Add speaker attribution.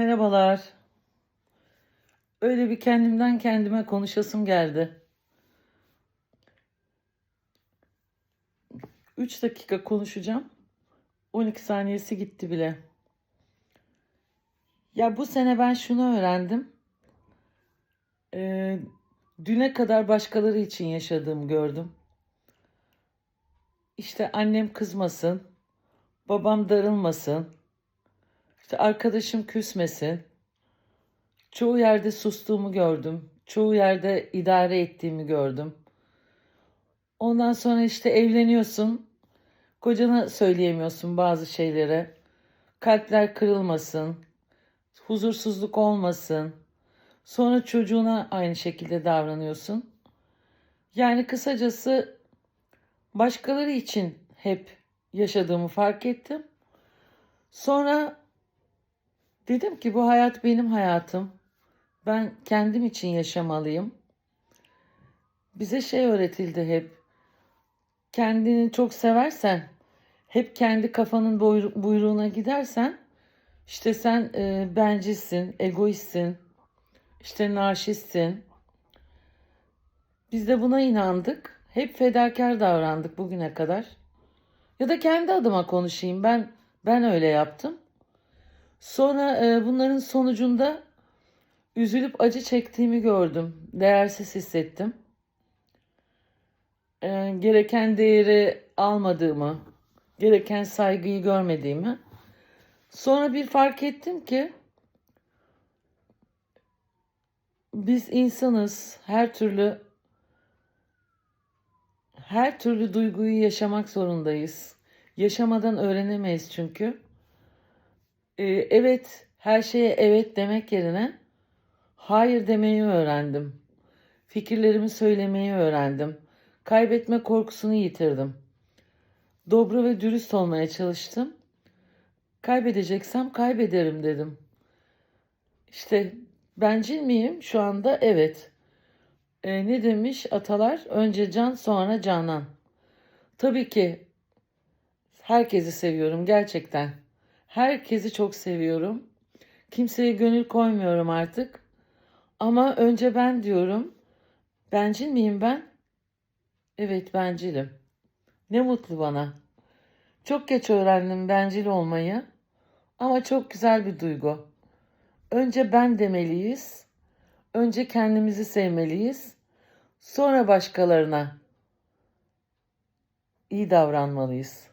Speaker 1: Merhabalar. Öyle bir kendimden kendime konuşasım geldi. 3 dakika konuşacağım. 12 saniyesi gitti bile. Ya bu sene ben şunu öğrendim. Ee, düne kadar başkaları için yaşadığımı gördüm. İşte annem kızmasın, babam darılmasın, işte arkadaşım küsmesin. Çoğu yerde sustuğumu gördüm. Çoğu yerde idare ettiğimi gördüm. Ondan sonra işte evleniyorsun. Kocana söyleyemiyorsun bazı şeylere. Kalpler kırılmasın. Huzursuzluk olmasın. Sonra çocuğuna aynı şekilde davranıyorsun. Yani kısacası başkaları için hep yaşadığımı fark ettim. Sonra dedim ki bu hayat benim hayatım. Ben kendim için yaşamalıyım. Bize şey öğretildi hep. Kendini çok seversen, hep kendi kafanın buyruğuna gidersen, işte sen e, bencilsin, egoistsin, işte narşistsin. Biz de buna inandık. Hep fedakar davrandık bugüne kadar. Ya da kendi adıma konuşayım. Ben ben öyle yaptım. Sonra e, bunların sonucunda üzülüp acı çektiğimi gördüm. Değersiz hissettim. E, gereken değeri almadığımı, gereken saygıyı görmediğimi. Sonra bir fark ettim ki biz insanız. Her türlü her türlü duyguyu yaşamak zorundayız. Yaşamadan öğrenemeyiz çünkü. Ee, evet, her şeye evet demek yerine hayır demeyi öğrendim. Fikirlerimi söylemeyi öğrendim. Kaybetme korkusunu yitirdim. Dobra ve dürüst olmaya çalıştım. Kaybedeceksem kaybederim dedim. İşte bencil miyim? Şu anda evet. Ee, ne demiş atalar? Önce can sonra canan. Tabii ki herkesi seviyorum gerçekten. Herkesi çok seviyorum. Kimseye gönül koymuyorum artık. Ama önce ben diyorum. Bencil miyim ben? Evet bencilim. Ne mutlu bana. Çok geç öğrendim bencil olmayı. Ama çok güzel bir duygu. Önce ben demeliyiz. Önce kendimizi sevmeliyiz. Sonra başkalarına iyi davranmalıyız.